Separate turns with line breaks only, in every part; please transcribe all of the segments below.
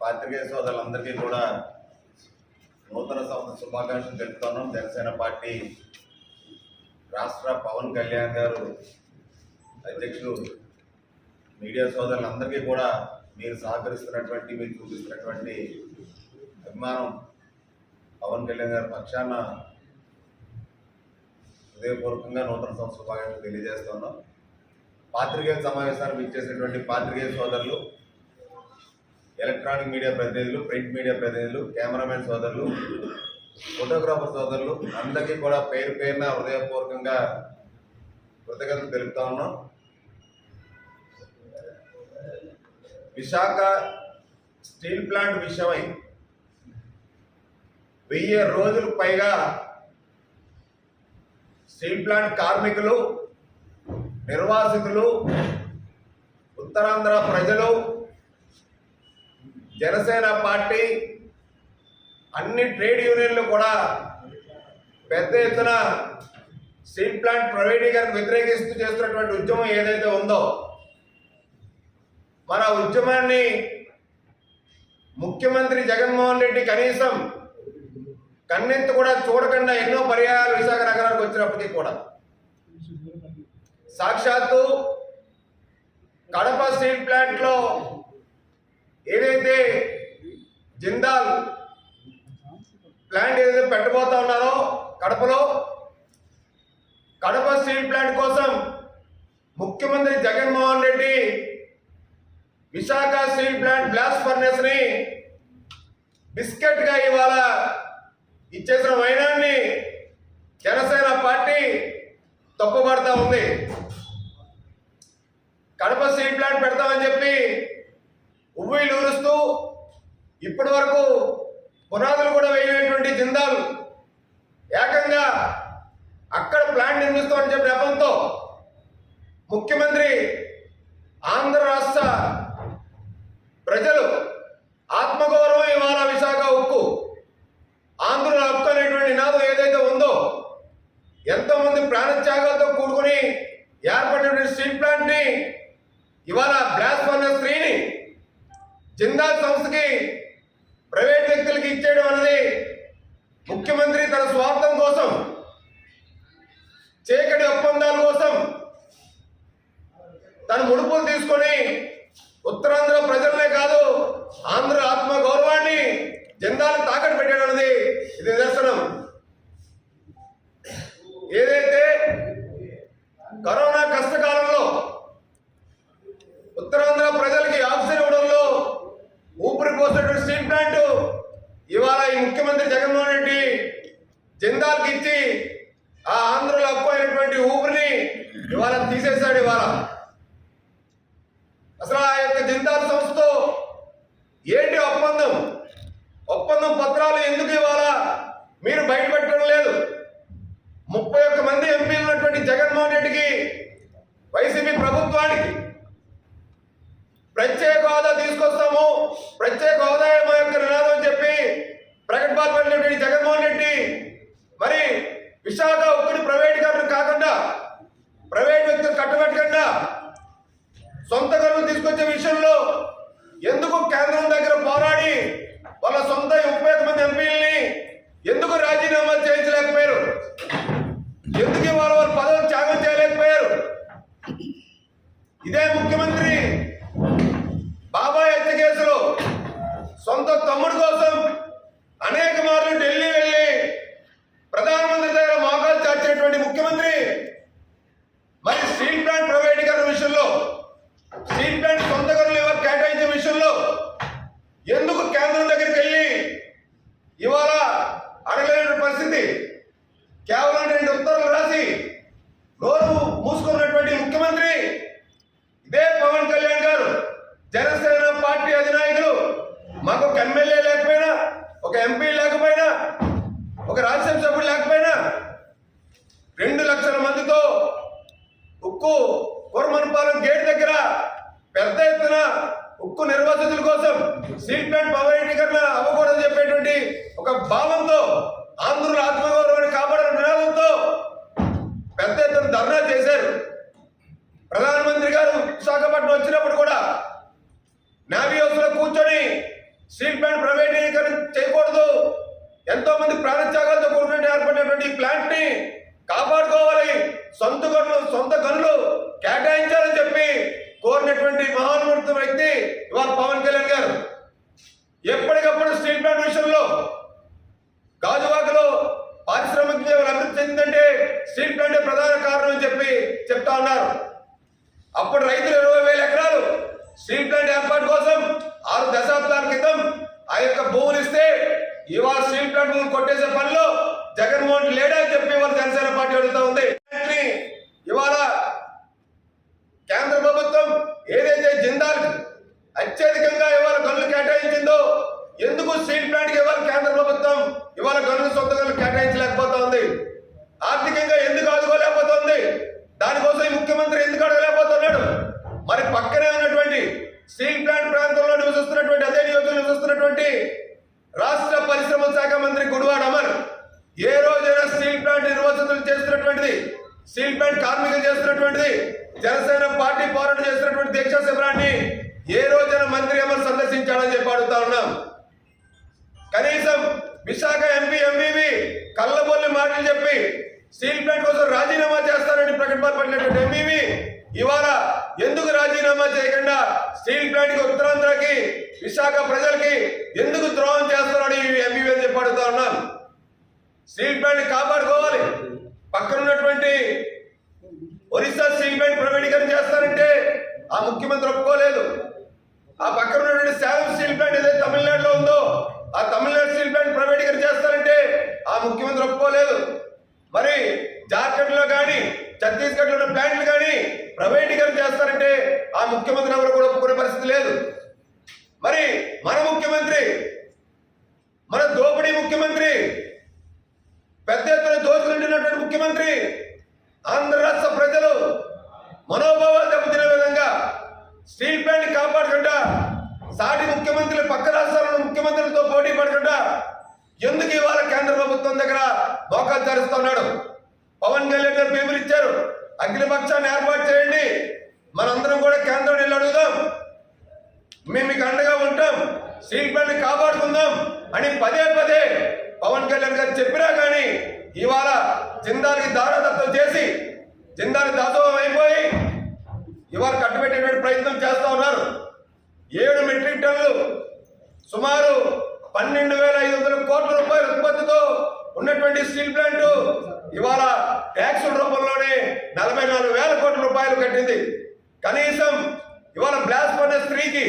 పాత్రికేయ సోదరులందరికీ కూడా నూతన సంవత్సర శుభాకాంక్షలు తెలుపుతున్నాం. జనసేన పార్టీ రాష్ట్ర పవన్ కళ్యాణ్ గారు అధ్యక్షులు మీడియా సోదరులందరికీ కూడా మీరు సహకరిస్తున్నటువంటి మీరు చూపిస్తున్నటువంటి అభిమానం పవన్ కళ్యాణ్ గారి పక్షాన హృదయపూర్వకంగా నూతన సంవత్సర శుభాకాంక్షలు తెలియజేస్తున్నాం పాత్రికేయుల సమావేశానికి ఇచ్చేసినటువంటి పాత్రికేయ సోదరులు ఎలక్ట్రానిక్ మీడియా ప్రతినిధులు ప్రింట్ మీడియా ప్రతినిధులు కెమెరామెన్ సోదరులు ఫోటోగ్రాఫర్ సోదరులు అందరికీ కూడా పేరు పేరున హృదయపూర్వకంగా కృతజ్ఞతలు తెలుపుతా ఉన్నాం. విశాఖ స్టీల్ ప్లాంట్ విషయమై వెయ్యి రోజులకు పైగా స్టీల్ ప్లాంట్ కార్మికులు నిర్వాసితులు ఉత్తరాంధ్ర ప్రజలు జనసేన పార్టీ అన్ని ట్రేడ్ యూనియన్లు కూడా పెద్ద ఎత్తున స్టీల్ ప్లాంట్ ప్రైవేటీకరణ వ్యతిరేకిస్తూ చేస్తున్నటువంటి ఉద్యమం ఏదైతే ఉందో మన ఉద్యమాన్ని ముఖ్యమంత్రి జగన్మోహన్ రెడ్డి కనీసం కన్నెంత కూడా చూడకుండా ఎన్నో పర్యాయాలు విశాఖ నగరానికి వచ్చినప్పటికీ కూడా. సాక్షాత్తు కడప స్టీల్ ప్లాంట్లో ఏదైతే జిందాల్ ప్లాంట్ ఏదైతే పెట్టబోతా ఉన్నారో కడపలో కడప స్టీల్ ప్లాంట్ కోసం ముఖ్యమంత్రి Jaganmohan Reddy Visakha steel plant blast ఫర్నెస్ని బిస్కెట్గా ఇవాళ ఇచ్చేసిన వైనాన్ని జనసేన పార్టీ తప్పుపడతా ఉంది. కడప స్టీల్ ప్లాంట్ పెడతామని చెప్పి ఉవ్వీలు ఊరుస్తూ ఇప్పటి వరకు పునాదులు కూడా వేయనటువంటి జిందాల్ ఏకంగా అక్కడ ప్లాంట్ నిర్మిస్తామని చెప్పి నెపంతో ముఖ్యమంత్రి ఆంధ్ర రాష్ట్ర ప్రజలు ఆత్మగౌరవం కరోనా ఒక భావంతో ఆంధ్ర ఆత్మగౌరవాన్ని కాపాడే నినాదంతో పెద్ద ఎత్తున ధర్నా చేశారు. ప్రధానమంత్రి గారు విశాఖపట్నం వచ్చినప్పుడు కూడా నావీ హౌస్లో కూర్చొని స్టీల్ ప్లాంట్ ప్రైవేటీకరణ చేయకూడదు. ఎంతో మంది ప్రాణత్యాగాలతో కూడినటువంటి ఏర్పడినటువంటి ప్లాంట్ని కాపాడుకోవాలి. సొంత గనులు సొంత గనులు కేటాయించాలని చెప్పి కోరినటువంటి మహానుమూర్తి వ్యక్తి ఇవాళ పవన్ కళ్యాణ్ గారు. స్టీల్ ప్లాంట్ ప్రధాన కారణం అని చెప్పి చెప్తా ఉన్నారు. అప్పుడు రైతులు ఇరవై వేల ఎకరాలు స్టీల్ ప్లాంట్ ఏర్పాటు కోసం ఆరు దశాబ్దాల క్రితం ఆ యొక్క భూములు ఇస్తే ఇవాళ స్టీల్ ప్లాంట్ భూములు కొట్టేసే పనిలో జగన్మోహన్ లేడా అని చెప్పి ఇవాళ జనసేన పార్టీ అడుగుతా ఉంది. ఇవాళ కేంద్ర ప్రభుత్వం ఏదైతే జిందాల్ అత్యధికంగా ఇవాళ గనులు కేటాయించిందో ఎందుకు స్టీల్ ప్లాంట్కి ఇవాళ కేంద్ర ప్రభుత్వం ఇవాళ గనులు సొంత గనులు కేటాయించలేకపోతా ఉంది? ఆర్థికంగా ఎందుకు ఆదుకోలేకపోతుంది? దానికోసం ఈ ముఖ్యమంత్రి ఎందుకు అడగలేకపోతున్నాడు? మరి పక్కనే ఉన్నటువంటి స్టీల్ ప్లాంట్ ప్రాంతంలో నివసిస్తున్నటువంటి అదే నియోజకవర్గం నివసిస్తున్నటువంటి రాష్ట్ర పరిస్థితి శాఖ మంత్రి గుడివాడ అమర్ ఏ రోజైనా స్టీల్ ప్లాంట్ నిర్వసతులు చేస్తున్నటువంటిది స్టీల్ ప్లాంట్ కార్మికులు చేస్తున్నటువంటిది జనసేన పార్టీ పోరాటం చేస్తున్నటువంటి దీక్షా శిబిరాన్ని ఏ రోజైనా మంత్రి అమర్ సందర్శించాడని చెప్పి అడుగుతా ఉన్నాం కనీసం విశాఖ ఎంపీ ఎంపీవి కళ్ళబొల్లి మాటలు చెప్పి స్టీల్ ప్లాంట్ కోసం రాజీనామా చేస్తారని ప్రకటన పడినటువంటి ఎంపీవి ఇవాళ ఎందుకు రాజీనామా చేయకుండా స్టీల్ ప్లాంట్కి ఉత్తరాంధ్రకి విశాఖ ప్రజలకి ఎందుకు ద్రోహం చేస్తున్నాడు ఈ ఎంపీవి అని చెప్పి అడుగుతా ఉన్నాం స్టీల్ ప్లాంట్ కాపాడుకోవాలి పక్కన ఉన్నటువంటి ఒరిస్సా స్టీల్ ప్లాంట్ ప్రైవేటీకరణ చేస్తారంటే ఆ ముఖ్యమంత్రి ఒప్పుకోలేదు. ఆ పక్కన ఉన్నటువంటి శాలం స్టీల్ ప్లాంట్ ఏదైతే తమిళనాడులో ఉందో ఆ తమిళనాడు స్టీల్ ప్లాంట్ ప్రైవేటీకరణ చేస్తారంటే ఆ ముఖ్యమంత్రి ఒప్పుకోలేదు. మరి జార్ఖండ్లో కానీ ఛత్తీస్గఢ్లో ఉన్న ప్లాంట్లు కానీ ప్రైవేటీకరణ చేస్తారంటే ఆ ముఖ్యమంత్రి ఎవరు కూడా ఒప్పుకునే పరిస్థితి లేదు. మరి మన ముఖ్యమంత్రి మన దోపిడీ ముఖ్యమంత్రి పెద్ద ఎత్తున దోచుకుంటున్నటువంటి ముఖ్యమంత్రి ఆంధ్ర రాష్ట్ర ప్రజలు మనోభావాలు దెబ్బతినే విధంగా స్టీల్ ప్లాంట్ కాపాడకుండా సాటి ముఖ్యమంత్రులు పక్క రాష్ట్రాల ముఖ్యమంత్రులతో పోటీ పడకుండా ఎందుకు ఇవాళ కేంద్ర ప్రభుత్వం దగ్గర మోకాలు తెరుస్తున్నాడు? పవన్ కళ్యాణ్ గారు పేపర్ ఇచ్చారు. అఖిలపక్షాన్ని ఏర్పాటు చేయండి. మనందరం కూడా కేంద్రం వెళ్ళి అడుగుదాం. మేము మీకు అండగా ఉంటాం. స్టీల్ ప్లాంట్ కాపాడుకుందాం అని పదే పదే పవన్ కళ్యాణ్ గారు చెప్పినా కానీ ఇవాళ జిందాలకి దారాదత్తం చేసి జిందాలు దాసోహం అయిపోయి ఇవాళ కట్టుబెట్టేటువంటి ప్రయత్నం చేస్తూ ఉన్నారు. ఏడు మెట్రిక్ టన్నులు సుమారు పన్నెండు వేల ఐదు వందల కోట్ల రూపాయల ఉత్పత్తితో ఉన్నటువంటి స్టీల్ ప్లాంట్ ఇవాళ ట్యాక్స్ రూపంలోనే నలభై నాలుగు వేల కోట్ల రూపాయలు కట్టింది. కనీసం ఇవాళ బ్లాస్ట్ పడిన స్త్రీకి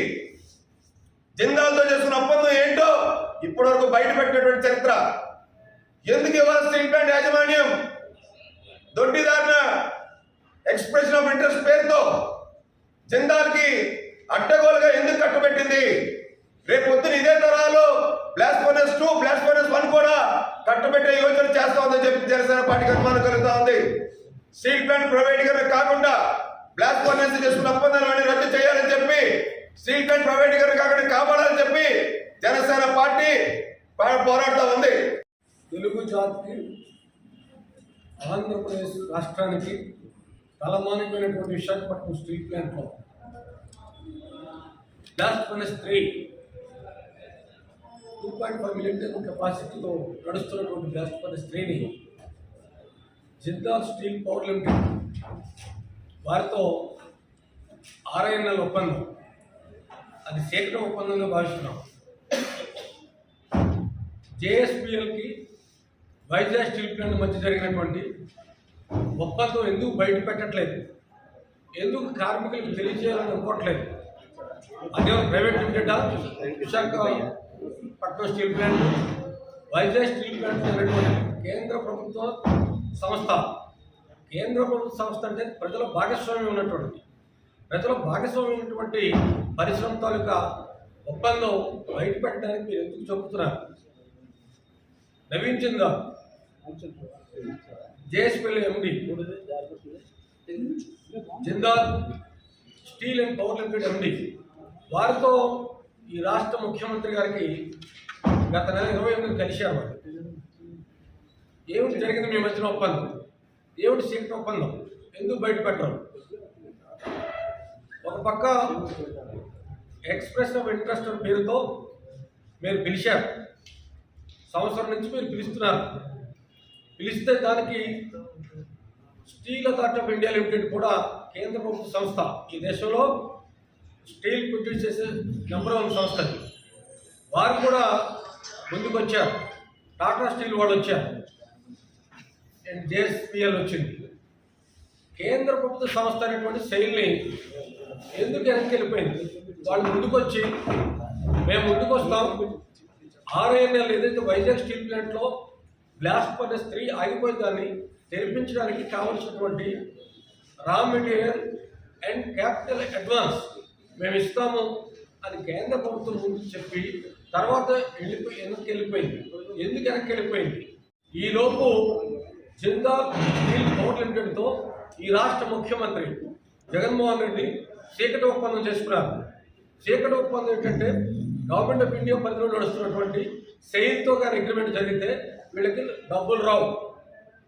జిందాలతో చేసిన ఒప్పందం ఏంటో ఇప్పటి వరకు బయట పెట్టినటువంటి చరిత్ర. ఎందుకు ఇవాళ స్టీల్ ప్లాంట్ యాజమాన్యం? దొడ్డిదారిన ఎక్స్ప్రెషన్ ఆఫ్ ఇంట్రెస్ట్ పేరుతో జిందాల్కి అడ్డగోలుగా ఎందుకు కట్టుబెట్టింది? రేపు పొద్దున ఇదే తరాలు blast furnace two blast furnace one కూడా కట్టుబెట్టే యోచన చేస్తా ఉందని చెప్పి జనసేన పార్టీకి అనుమానం కలుగుతా ఉంది. స్టీల్ ప్లాంట్ ప్రైవేటీకరణ కాకుండా బ్లాస్ట్ ఫర్నెస్ చేసుకున్న ఒప్పందాన్ని రద్దు చేయాలని చెప్పి స్టీల్ ప్లాంట్ ప్రైవేటీకరణ కాకుండా కాపాడాలని చెప్పి జనసేన పార్టీ పోరాడుతూ ఉంది.
తెలుగు జాతికి ఆంధ్రప్రదేశ్ రాష్ట్రానికి తలమానిపోయినటువంటి విశాఖపట్నం స్ట్రీట్ ప్లాంట్లో blast furnace three two point five million ton కెపాసిటీతో నడుస్తున్నటువంటి బ్లాస్ట్ ఫర్నెస్ త్రీని జిందాల్ స్టీల్ పవర్ లిమిటెడ్ వారితో ఆర్ఐఎన్ఎల్ ఒప్పందం. అది సేకరణ ఒప్పందంగా భావిస్తున్నాం. జేఎస్పిఎల్కి వైజాగ్ స్టీల్ ప్లాంట్ మధ్య జరిగినటువంటి ఒప్పందం ఎందుకు బయట పెట్టట్లేదు ఎందుకు కార్మికులకు తెలియజేయాలని అనుకోవట్లేదు అదే private limited Visakhapatnam steel plant Vizag steel plant అనేటువంటి కేంద్ర ప్రభుత్వ సంస్థ. కేంద్ర ప్రభుత్వ సంస్థ అంటే ప్రజల భాగస్వామ్యం ఉన్నటువంటి ప్రజల భాగస్వామ్యం ఉన్నటువంటి పరిశ్రమ తాలూకా ఒప్పందం బయట పెట్టడానికి మీరు ఎందుకు చెబుతున్నారు Naveen Chandra JSPL MD Jindal steel and power limited MD వారితో ఈ రాష్ట్ర ముఖ్యమంత్రి గారికి గత నెల ఇరవై ఎనిమిది కలిశారు వారు. ఏమిటి జరిగింది మీ మధ్యన ఒప్పందం? ఏమిటి సీక్రెట్ ఒప్పందం? ఎందుకు బయట పెట్టరు ఒక పక్క ఎక్స్ప్రెస్ ఆఫ్ ఇంట్రెస్ట్ పేరుతో మీరు పిలిచారు. సంవత్సరం నుంచి మీరు పిలుస్తున్నారు. పిలిస్తే దానికి steel authority of India limited కూడా కేంద్ర ప్రభుత్వ సంస్థ ఈ దేశంలో స్టీల్ ప్రొడ్యూస్ చేసే నెంబర్ వన్ సంస్థ వారు కూడా ముందుకు వచ్చారు. టాటా స్టీల్ వాళ్ళు వచ్చారు. అండ్ జేఎస్పిఎల్ వచ్చింది. కేంద్ర ప్రభుత్వ సంస్థ అనేటువంటి శైలిని ఎందుకు వెనక్కి వెళ్ళిపోయింది వాళ్ళు ముందుకొచ్చి మేము ముందుకు వస్తాం. ఆర్ఐఎన్ఎల్ ఏదైతే వైజాగ్ స్టీల్ ప్లాంట్లో గ్లాస్ పడ్డ స్త్రీ ఆగిపోయిన దాన్ని తెరిపించడానికి కావలసినటువంటి raw material and capital advance మేము ఇస్తాము అది కేంద్ర ప్రభుత్వం ముందు చెప్పి తర్వాత వెళ్ళిపోయి వెనక్కి వెళ్ళిపోయింది. ఎందుకు వెనక్కి వెళ్ళిపోయింది? ఈలోపు జిందాల్ స్టీల్ పవర్ లిమిటెడ్తో ఈ రాష్ట్ర ముఖ్యమంత్రి జగన్మోహన్ రెడ్డి చీకటి ఒప్పందం చేసుకున్నారు. చీకటి ఒప్పందం ఏంటంటే గవర్నమెంట్ ఆఫ్ ఇండియా పరిధిలో నడుస్తున్నటువంటి సెయిల్తో కానీ అగ్రిమెంట్ జరిగితే వీళ్ళకి డబ్బులు రావు.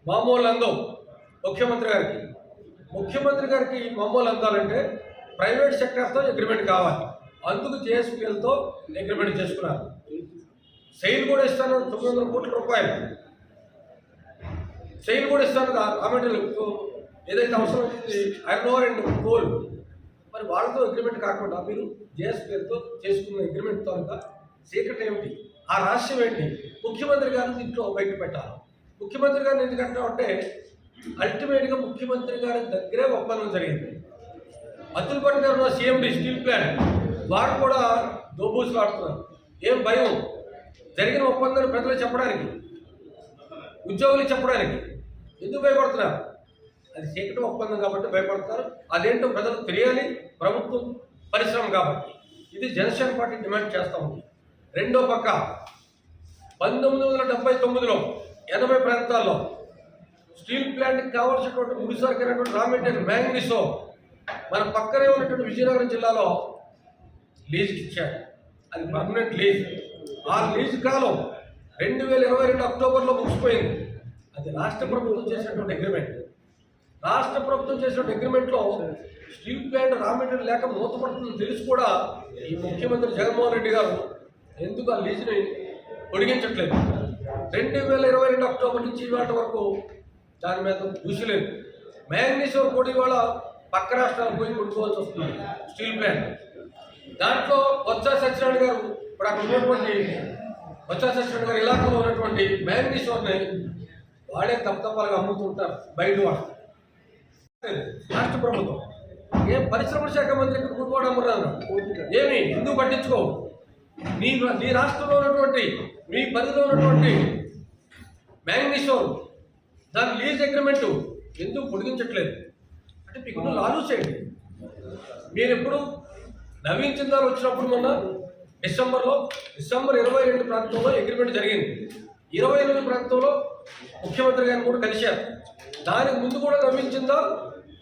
మామూలు అందం ముఖ్యమంత్రి గారికి. ముఖ్యమంత్రి గారికి మామూలు అందాలంటే ప్రైవేట్ సెక్టర్తో అగ్రిమెంట్ కావాలి. అందుకు జేఎస్పీఎల్తో అగ్రిమెంట్ చేసుకున్నారు. సెయిల్ కూడా ఇస్తాను తొమ్మిది వందల కోట్ల రూపాయలు. సెయిల్ కూడా ఇస్తాను కామెంట్లు ఏదైతే అవసరం ఉంది ఐరన్ ఓవర్ అండ్ కోల్. మరి వాళ్ళతో అగ్రిమెంట్ కాకుండా మీరు జేఎస్పీఎల్తో చేసుకున్న అగ్రిమెంట్ కనుక సీక్రెట్ ఏమిటి? ఆ రహస్యం ఏంటి? ముఖ్యమంత్రి గారిని దీంట్లో బయట పెట్టాలి ముఖ్యమంత్రి గారిని ఎందుకంటే అంటే అల్టిమేట్గా ముఖ్యమంత్రి గారి దగ్గరే ఒప్పందం జరిగింది. అతుల్ భట్ గారు సీఎండి స్టీల్ ప్లాంట్ వారు కూడా దోబూసులు వాడుతున్నారు ఏం భయం? జరిగిన ఒప్పందాన్ని ప్రజలు చెప్పడానికి ఉద్యోగులు చెప్పడానికి ఎందుకు భయపడుతున్నారు? అది చీకటి ఒప్పందం కాబట్టి భయపడతారు అదేంటో ప్రజలకు తెలియాలి. ప్రభుత్వం పరిశ్రమ కాబట్టి. ఇది జనసేన పార్టీ డిమాండ్ చేస్తూ ఉంది. రెండో పక్క. పంతొమ్మిది వందల డెబ్బై తొమ్మిదిలో ఎనభై ప్రాంతాల్లో స్టీల్ ప్లాంట్కి కావాల్సినటువంటి ముడిసరికైనటువంటి రా మెటీరియల్ మ్యాంగ్నీసో మన పక్కనే ఉన్నటువంటి విజయనగరం జిల్లాలో లీజుకి ఇచ్చారు. అది పర్మనెంట్ లీజ్. ఆ లీజ్ కాలం రెండు వేల ఇరవై రెండు అక్టోబర్లో ముగిసిపోయింది. అది రాష్ట్ర ప్రభుత్వం చేసినటువంటి అగ్రిమెంట్ రాష్ట్ర ప్రభుత్వం చేసినటువంటి అగ్రిమెంట్లో స్టీల్ ప్లాంట్ రా మెటీరియల్ లేక మూతపడుతుందని తెలిసి కూడా ఈ ముఖ్యమంత్రి జగన్మోహన్ రెడ్డి గారు ఎందుకు ఆ లీజుని పొడిగించట్లేదు? రెండు వేల ఇరవై రెండు అక్టోబర్ నుంచి ఇవాళ వరకు దాని మీద దృష్టి లేదు. మ్యాంగనీశ్వర్ కూడా ఇవాళ పక్క రాష్ట్రాలకు పోయి కొనుక్కోవాల్సి వస్తుంది. Steel plant. దాంట్లో బొత్స సత్యనారాయణ గారు ఇప్పుడు అక్కడ ఉన్నటువంటి బొత్స సత్యనారాయణ గారు ఇలాకాలో ఉన్నటువంటి మ్యాంగనీశ్వర్ని వాడే తప్పతప్పాలుగా అమ్ముతుంటారు బయట వాళ్ళు. రాష్ట్ర ప్రభుత్వం. ఏ పరిశ్రమ శాఖ మంత్రి ఇక్కడ కొనుగోడు ఏమి? ఎందుకు పట్టించుకోవు? నీ నీ రాష్ట్రంలో ఉన్నటువంటి మీ పరిధిలో ఉన్నటువంటి మ్యాంగనీశ్వర్ దాని లీజ్ అగ్రిమెంట్ ఎందుకు పొడిగించట్లేదు? అంటే మీకు లాలూస్ మీరు ఎప్పుడు నవీన్ చిందాలు వచ్చినప్పుడు మొన్న డిసెంబర్లో డిసెంబర్ ఇరవై రెండు ప్రాంతంలో అగ్రిమెంట్ జరిగింది. ఇరవై ఎనిమిది ప్రాంతంలో ముఖ్యమంత్రి గారిని కూడా కలిశారు. దానికి ముందు కూడా నవీన్ చిందాల్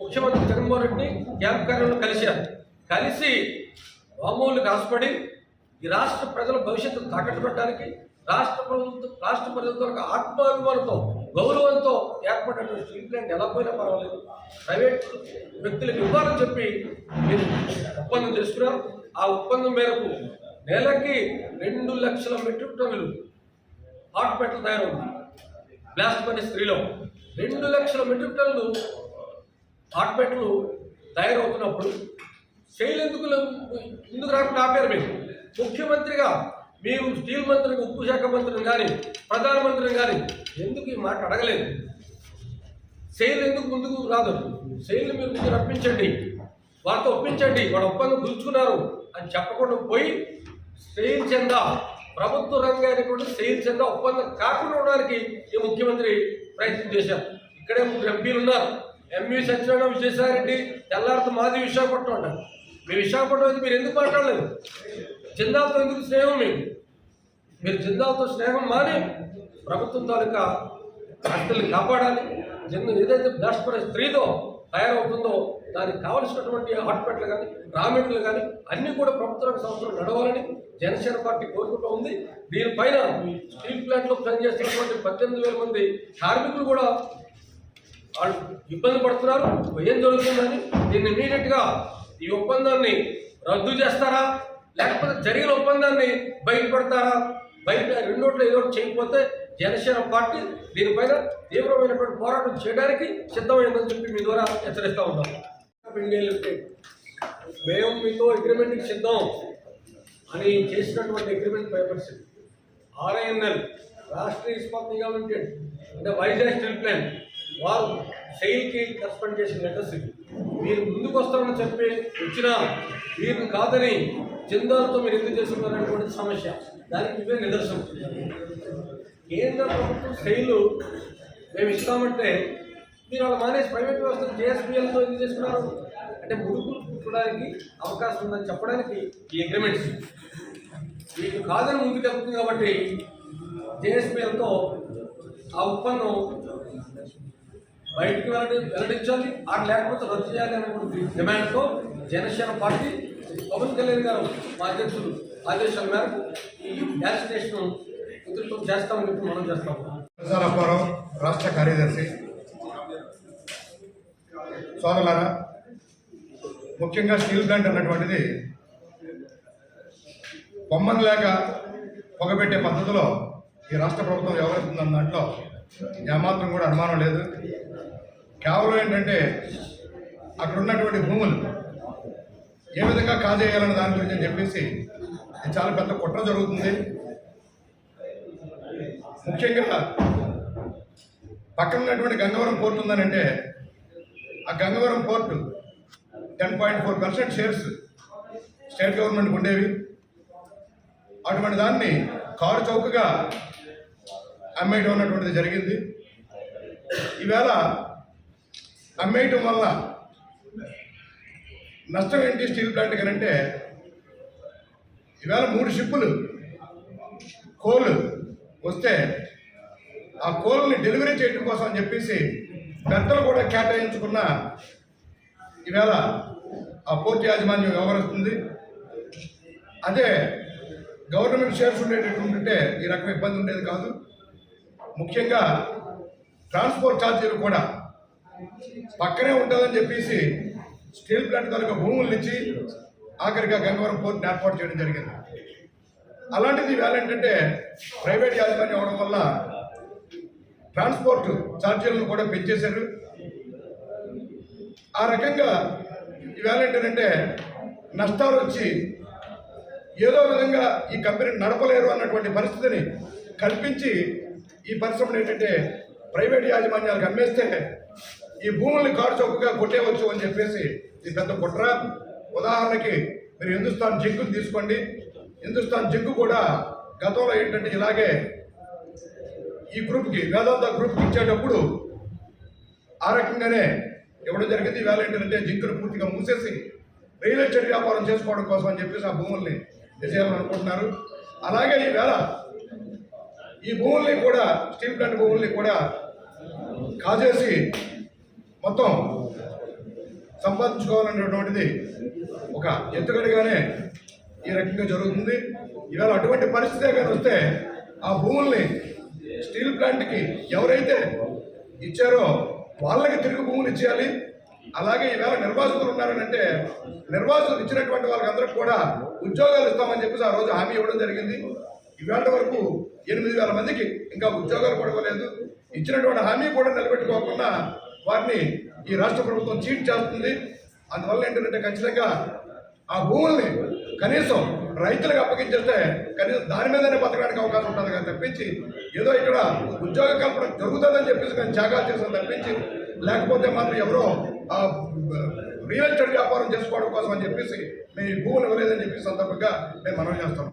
ముఖ్యమంత్రి జగన్మోహన్ రెడ్డిని క్యాంప్ కార్యంలో కలిశారు. కలిసి మామూలు కాసుపడి ఈ రాష్ట్ర ప్రజల భవిష్యత్తును తాకట్టు పెట్టడానికి రాష్ట్ర ప్రభుత్వం రాష్ట్ర ప్రజలతో ఆత్మాభిమానంతో గౌరవంతో ఏర్పడినటువంటి స్టీల్ ప్లాంట్ ఎలా పోయినా పర్వాలేదు. ప్రైవేట్ వ్యక్తులకు ఇవ్వాలని చెప్పి మీరు ఒప్పందం చేసుకున్నారు. ఆ ఒప్పందం మేరకు నెలకి రెండు లక్షల మెట్రిక్ టన్నులు హాట్ మెటల్ తయారవుతుంది. బ్లాస్ట్ పని స్త్రీలో రెండు లక్షల మెట్రిక్ టన్నులు హాట్ మెటల్ తయారవుతున్నప్పుడు శైలి ఎందుకు ఎందుకు రాకుండా ఆపారు మీరు? ముఖ్యమంత్రిగా మీరు స్టీల్ మంత్రిని ఉక్కు శాఖ మంత్రిని కానీ ప్రధానమంత్రిని కానీ ఎందుకు ఈ మాట అడగలేదు? శైలి ఎందుకు ముందుకు రాదు? శైలి మీరు ముందు రప్పించండి. వారితో ఒప్పించండి. వాళ్ళ ఒప్పందం కుదుర్చుకున్నారు అని చెప్పకుండా పోయి శైల్ చెంద ప్రభుత్వ రంగం అయినటువంటి శైల్ చెంద ఒప్పందం కాకుండా ఉండడానికి ఈ ముఖ్యమంత్రి ప్రయత్నం చేశారు. ఇక్కడే ముగ్గురు ఎంపీలు ఉన్నారు. ఎంవి సత్యనారాయణ విజయసాయిరెడ్డి తెల్లారితో మాది విశాఖపట్నం అంటారు. మీ విశాఖపట్నం అయితే మీరు ఎందుకు మాట్లాడలేదు? జిందాల్తో ఎందుకు స్నేహం మీకు మీరు జిందాల్తో స్నేహం మాని ప్రభుత్వం తాలూకా ఆస్తుల్ని కాపాడాలి. జింద ఏదైతే బ్లాస్ట్ స్త్రీతో తయారవుతుందో దానికి కావలసినటువంటి హాస్పిటల్ కానీ రామెట్లు కానీ అన్నీ కూడా ప్రభుత్వ సంస్థలు నడవాలని జనసేన పార్టీ కోరుకుంటూ ఉంది. దీనిపైన స్టీల్ ప్లాంట్లో పనిచేస్తున్నటువంటి పద్దెనిమిది వేల మంది కార్మికులు కూడా వాళ్ళు ఇబ్బంది పడుతున్నారు. ఏం జరుగుతుందని దీన్ని ఇమీడియట్గా ఈ ఒప్పందాన్ని రద్దు చేస్తారా? లేకపోతే జరిగిన ఒప్పందాన్ని బయటపడతారా? బయట రెండోట్లో ఏదో ఒకటి చేయకపోతే జనసేన పార్టీ దీనిపైన తీవ్రమైనటువంటి పోరాటం చేయడానికి సిద్ధమైందని చెప్పి మీ ద్వారా హెచ్చరిస్తూ ఉన్నాం. మేము మీతో అగ్రిమెంట్కి సిద్ధం అని చేసినటువంటి agreement papers RINL Rashtriya Ispat Nigam limited అంటే వైజాగ్ స్టీల్ ప్లాంట్. వారు సెయిల్కి కరెస్పాండ్ చేసిన లెటర్స్ ఇది మీరు ముందుకు వస్తామని చెప్పి వచ్చినా మీరు కాదని చందాలతో మీరు ఎందుకు చేస్తున్నారనేటువంటి సమస్య. దానికి ఇవే నిదర్శనం. కేంద్ర ప్రభుత్వం శైలు మేము ఇస్తామంటే మీరు అలా మానేసి ప్రైవేట్ వ్యవస్థ జేఎస్బీఎల్తో ఎందుకు చేస్తున్నారు? అంటే ముడుపులు పుట్టడానికి అవకాశం ఉందని చెప్పడానికి ఈ అగ్రిమెంట్స్ మీకు కాదని ముందుకు వెళ్తుంది కాబట్టి జేఎస్బిఎల్తో ఆ ఒప్పందం బయటికి వెల్లడి వెల్లడించాలి ఆ లేకపోతే రద్దు చేయాలి అనేటువంటి డిమాండ్తో జనసేన పార్టీ పవన్ కళ్యాణ్ గారు మా అధ్యక్షులు ఆదేశాల మేరకు ఈ యాజిటేషన్ ఉధృతం చేస్తామని చెప్పి మనం చేస్తాము
రాష్ట్ర కార్యదర్శి. సోదరులారా ముఖ్యంగా స్టీల్ ప్లాంట్ అన్నటువంటిది బొమ్మను లేక పొగబెట్టే పద్ధతిలో ఈ రాష్ట్ర ప్రభుత్వం వ్యవహరిస్తుందన్న దాంట్లో ఏమాత్రం కూడా అనుమానం లేదు. కేవలం ఏంటంటే అక్కడ ఉన్నటువంటి భూములు ఏ విధంగా కాజేయాలన్న దాని గురించి అని చెప్పేసి ఇది చాలా పెద్ద కుట్ర జరుగుతుంది. ముఖ్యంగా పక్కన ఉన్నటువంటి గంగవరం పోర్ట్ ఉందనంటే ఆ Gangavaram port ten point four percent shares state గవర్నమెంట్కి ఉండేవి. అటువంటి దాన్ని కారు చౌకగా అమ్మేయడం అన్నటువంటిది జరిగింది. ఈవేళ అమ్మేయటం వల్ల నష్టం ఏంటి స్టీల్ ప్లాంట్ అంటే ఈవేళ మూడు షిప్పులు కోళ్ళు వస్తే ఆ కోల్ని డెలివరీ చేయడం కోసం అని చెప్పేసి పెద్దలు కూడా కేటాయించుకున్న ఈవేళ ఆ పోర్టు యాజమాన్యం వ్యవహరిస్తుంది. అదే గవర్నమెంట్ షేర్స్ ఉండేటట్టుంటే ఈ రకం ఇబ్బంది ఉండేది కాదు. ముఖ్యంగా ట్రాన్స్పోర్ట్ ఛార్జీలు కూడా పక్కనే ఉంటుందని చెప్పేసి స్టీల్ ప్లాంట్ కనుక భూములు ఇచ్చి ఆఖరిగా గంగవరం పోర్ట్ ఏర్పాటు చేయడం జరిగింది. అలాంటిది వేళ ఏంటంటే ప్రైవేట్ యాజమాన్యం అవడం వల్ల ట్రాన్స్పోర్ట్ ఛార్జీలను కూడా పెంచేశారు. ఆ రకంగా ఈవేళ ఏంటంటే నష్టాలు వచ్చి ఏదో విధంగా ఈ కంపెనీ నడపలేరు అన్నటువంటి పరిస్థితిని కల్పించి ఈ పరిశ్రమను ఏంటంటే ప్రైవేట్ యాజమాన్యాలకు అమ్మేస్తే ఈ భూముల్ని కారు కొట్టేవచ్చు కొట్టేయవచ్చు అని చెప్పేసి ఇది పెద్ద కుట్ర. ఉదాహరణకి మీరు హిందుస్థాన్ జింకుని తీసుకోండి. హిందుస్థాన్ జింకు కూడా గతంలో ఏంటంటే ఇలాగే ఈ గ్రూప్కి వేదాంత గ్రూప్కి ఇచ్చేటప్పుడు ఆ రకంగానే ఇవ్వడం జరిగింది. వేళ ఏంటంటే జింకును పూర్తిగా మూసేసి రియల్ ఎస్టేట్ వ్యాపారం చేసుకోవడం కోసం అని చెప్పేసి ఆ భూముల్ని చేయాలని అనుకుంటున్నారు. అలాగే ఈ వేళ ఈ భూముల్ని కూడా స్టీల్ ప్లాంట్ భూముల్ని కూడా కాజేసి మొత్తం సంపాదించుకోవాలనేటువంటిది ఒక ఎత్తుగడిగానే ఈ రకంగా జరుగుతుంది. ఇవాళ అటువంటి పరిస్థితే కానీ వస్తే ఆ భూముల్ని స్టీల్ ప్లాంట్కి ఎవరైతే ఇచ్చారో వాళ్ళకి తిరిగి భూములు ఇచ్చేయాలి. అలాగే ఈవేళ నిర్వాసితులు ఉన్నారనంటే నిర్వాసితులు ఇచ్చినటువంటి వాళ్ళకందరికి కూడా ఉద్యోగాలు ఇస్తామని చెప్పేసి ఆ రోజు హామీ ఇవ్వడం జరిగింది. ఇవాళ వరకు ఎనిమిది వేల మందికి ఇంకా ఉద్యోగాలు కూడా ఇవ్వలేదు ఇచ్చినటువంటి హామీ కూడా నిలబెట్టుకోకుండా వారిని ఈ రాష్ట్ర ప్రభుత్వం చీట్ చేస్తుంది. అందువల్ల ఏంటంటే ఖచ్చితంగా ఆ భూముల్ని కనీసం రైతులకు అప్పగించేస్తే కనీసం దాని మీదనే బతకడానికి అవకాశం ఉంటుంది కానీ తప్పించి ఏదో ఇక్కడ ఉద్యోగ కల్పన జరుగుతుందని చెప్పేసి మేము త్యాగాలు చేసాం తప్పించి లేకపోతే మాత్రం ఎవరో ఆ రియల్ ఎస్టేట్ వ్యాపారం చేసుకోవడం కోసం అని చెప్పేసి మేము ఈ భూములు ఇవ్వలేదని చెప్పి సందర్భంగా మేము మనం చేస్తాం.